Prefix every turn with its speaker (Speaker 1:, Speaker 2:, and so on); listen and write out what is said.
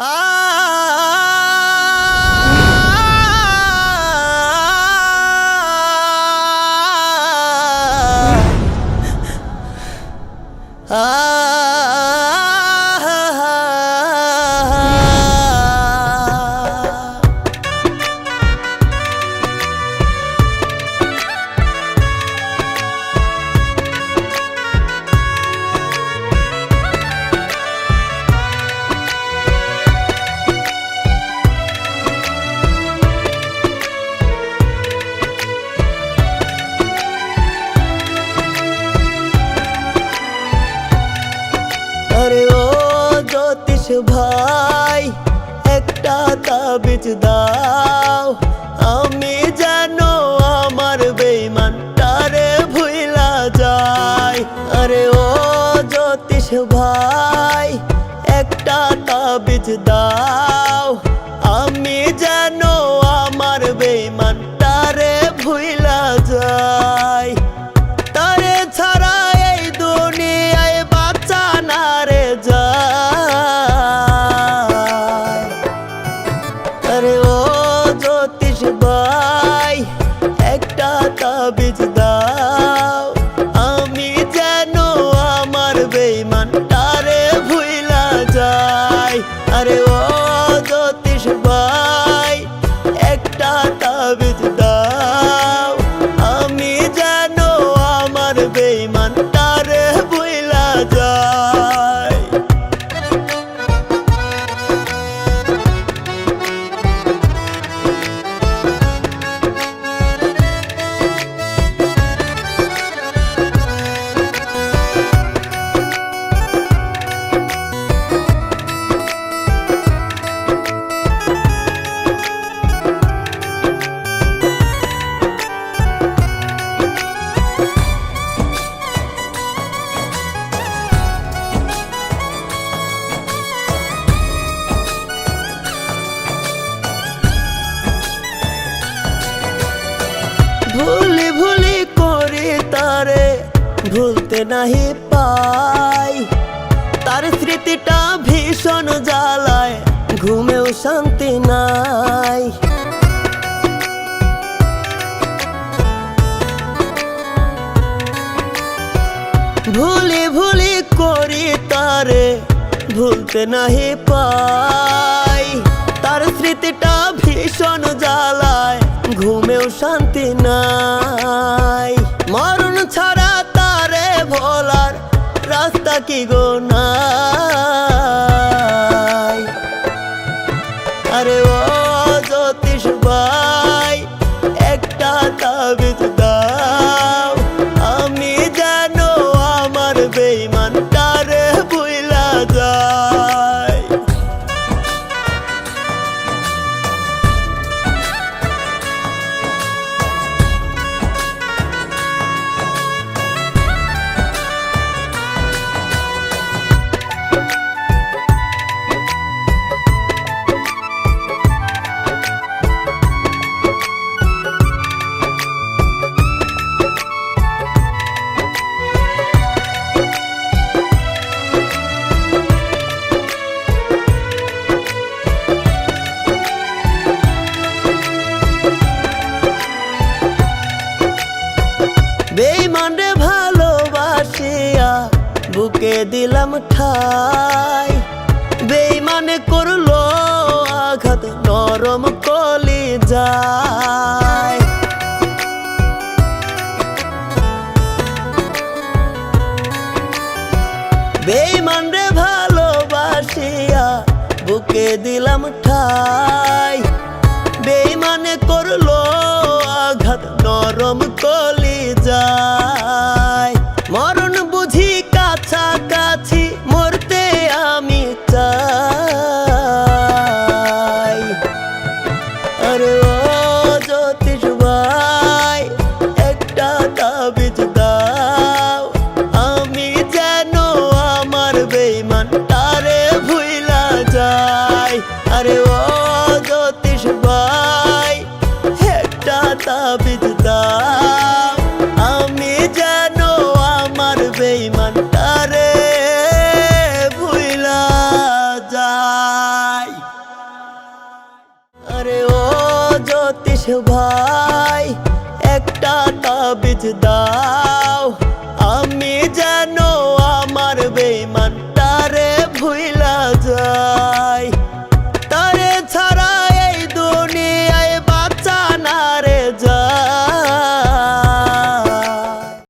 Speaker 1: আরে ভাই, একটা তাবিজ দাও। আমি যেন আমার বেইমানটারে ভুইলা যায় আরে ও জ্যোতিষ ভাই, একটা তাবিজ দাও। তাবিজ দাও ভুলি ভুলি করে তারে ভুলতে নাহি পাই। তার স্মৃতিটা ভীষণ জ্বালায়, ঘুমেও শান্তি নাই। ভুলি ভুলি করি তারে ভুলতে নাহি পাই। তার স্মৃতিটা ভীষণ জ্বালায় ঘুমেও শান্তি নাই। মরণ ছাড়া তারে ভোলার রাস্তা কি গো নাই? আরে ও জ্যোতিষ ভাই, একটা তাবিজ দাও। বেইমানে ভালোবাসিয়া, বুকে দিলাম ঠাই। বেইমানে করল আঘাত, নরম কলি যায় বেইমান রে ভালোবাসিয়া, বুকে দিলাম ঠাই। আরে জ্যোতিষ ভাই একটা তাবিজ দাও। আমি যেন